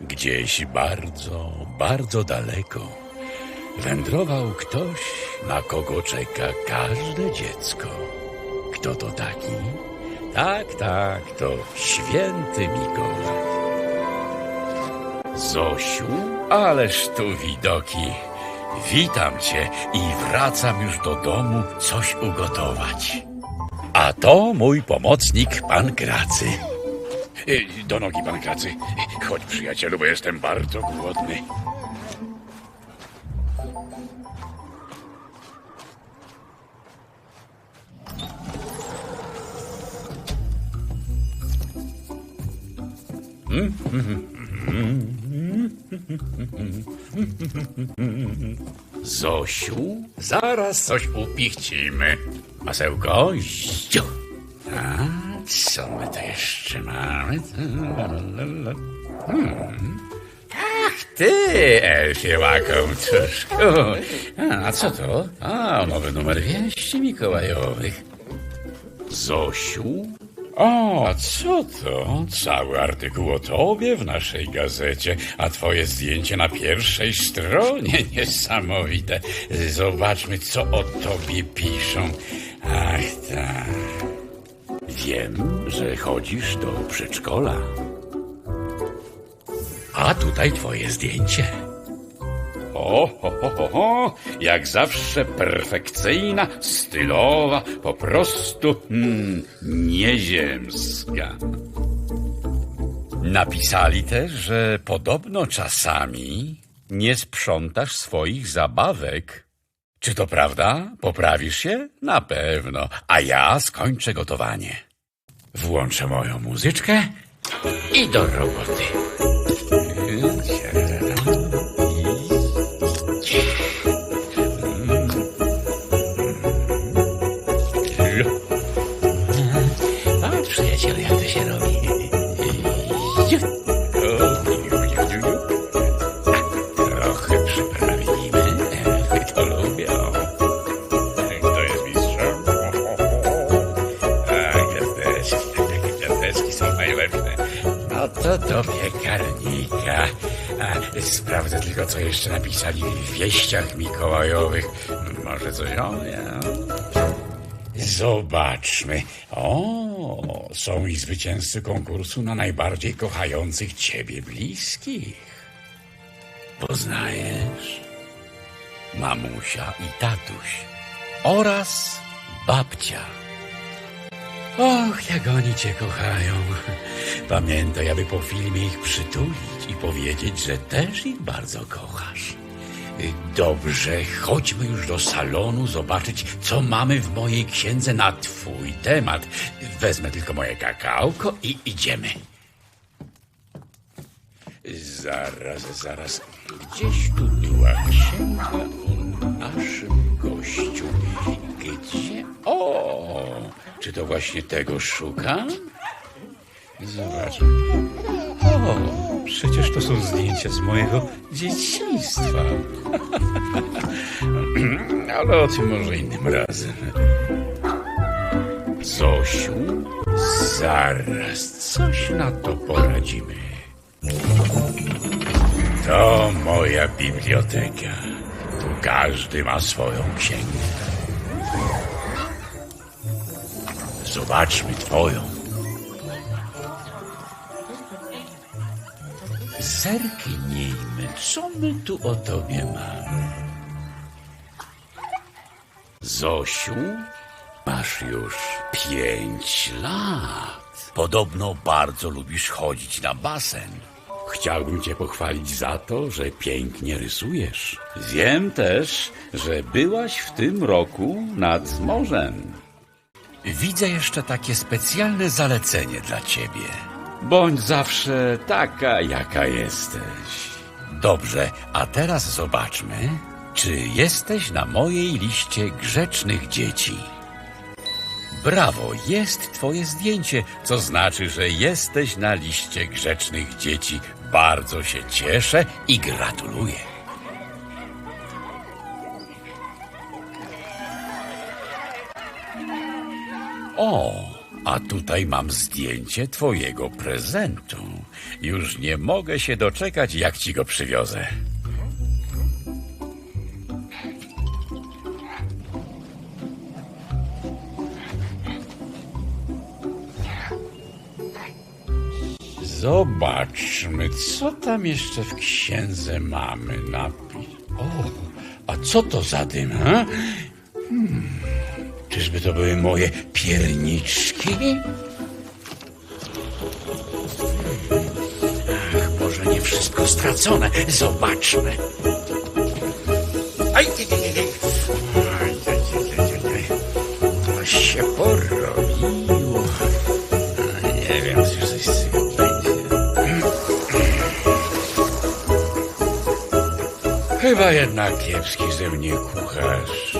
Gdzieś bardzo, bardzo daleko wędrował ktoś, na kogo czeka każde dziecko. Kto to taki? Tak, tak, to święty Mikołaj. Zosiu, ależ tu widoki. Witam cię i wracam już do domu coś ugotować. A to mój pomocnik, pan Kracy. Y, Do nogi, pan Kracy. Chodź, przyjacielu, bo jestem bardzo głodny. Zosiu, zaraz coś upichcimy. Masełko, ździu. A co my tu jeszcze mamy? Hmm. Ach, ty, Elfie łakomczuszku. A co to? A, nowy numer wieści mikołajowych. Zosiu? O, a co to? Cały artykuł o tobie w naszej gazecie, a twoje zdjęcie na pierwszej stronie. Niesamowite. Zobaczmy, co o tobie piszą. Ach, tak. Wiem, że chodzisz do przedszkola. A tutaj twoje zdjęcie. O, ho, ho, ho, ho, jak zawsze perfekcyjna, stylowa, po prostu hmm, nieziemska. Napisali też, że podobno czasami nie sprzątasz swoich zabawek. Czy to prawda? Poprawisz się? Na pewno. A ja skończę gotowanie. Włączę moją muzyczkę i do roboty. Sprawdzę tylko, co jeszcze napisali w wieściach mikołajowych. Może coś o mnie. Zobaczmy. O, są i zwycięzcy konkursu na najbardziej kochających ciebie bliskich. Poznajesz? Mamusia i tatuś. Oraz babcia. Och, jak oni cię kochają. Pamiętaj, aby po filmie ich przytulić i powiedzieć, że też ich bardzo kochasz. Dobrze, chodźmy już do salonu zobaczyć, co mamy w mojej księdze na twój temat. Wezmę tylko moje kakałko i idziemy. Zaraz, zaraz. Gdzieś tu była księga o naszym gościu. Gdzie? O! Czy to właśnie tego szukam? Zobacz. O, przecież to są zdjęcia z mojego dzieciństwa. Ale o tym może innym razem. Zosiu, zaraz coś na to poradzimy. To moja biblioteka. Tu każdy ma swoją księgę. Zobaczmy twoją. Zerknijmy, co my tu o tobie mamy. Zosiu, masz już pięć lat. Podobno bardzo lubisz chodzić na basen. Chciałbym cię pochwalić za to, że pięknie rysujesz. Wiem też, że byłaś w tym roku nad morzem. Widzę jeszcze takie specjalne zalecenie dla ciebie. Bądź zawsze taka, jaka jesteś. Dobrze, a teraz zobaczmy, czy jesteś na mojej liście grzecznych dzieci. Brawo, jest twoje zdjęcie, co znaczy, że jesteś na liście grzecznych dzieci. Bardzo się cieszę i gratuluję. O, A tutaj mam zdjęcie twojego prezentu. Już nie mogę się doczekać, jak ci go przywiozę. Zobaczmy, co tam jeszcze w księdze mamy napis. O, a co to za dym, ha? Hmm, czyżby to były moje pierniczki? Ach, może nie wszystko stracone. Zobaczmy. Aj, aj, aj, aj. Się porobiło. Nie wiem, co coś z tego będzie. Chyba jednak kiepski ze mnie kucharz.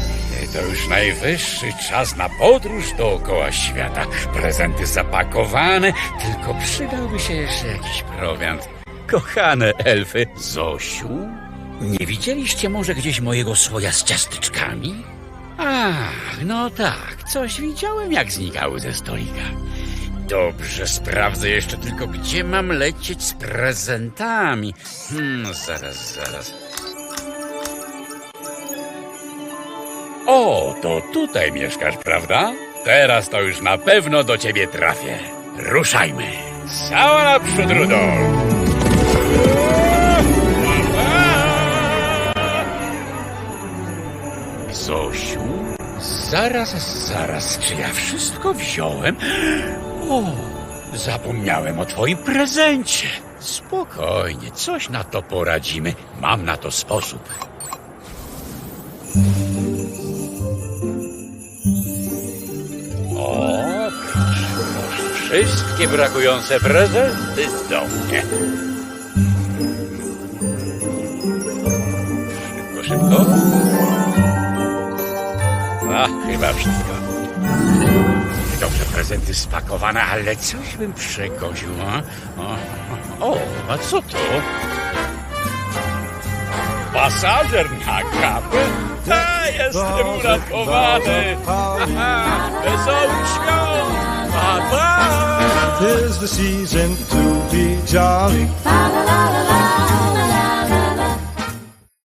To już najwyższy czas na podróż dookoła świata. Prezenty zapakowane, tylko przydałby się jeszcze jakiś prowiant. Kochane elfy, Zosiu, nie widzieliście może gdzieś mojego słoja z ciasteczkami? Ach, no tak, coś widziałem, jak znikały ze stolika. Dobrze, sprawdzę jeszcze tylko, gdzie mam lecieć z prezentami. Hmm, zaraz, zaraz. O, to tutaj mieszkasz, prawda? Teraz to już na pewno do ciebie trafię. Ruszajmy. Cała naprzód, Rudolf. Zosiu, zaraz, zaraz, czy ja wszystko wziąłem? O, zapomniałem o twoim prezencie. Spokojnie, coś na to poradzimy. Mam na to sposób. Wszystkie brakujące prezenty do mnie. Szybko, szybko. A, chyba wszystko. Dobrze, prezenty spakowane, ale coś bym przegoził, a? O, a co to? Pasażer na kapę? Ta, jestem uratowany! Haha, Wesołych świąt! Tis the season to be jolly. La la la la la.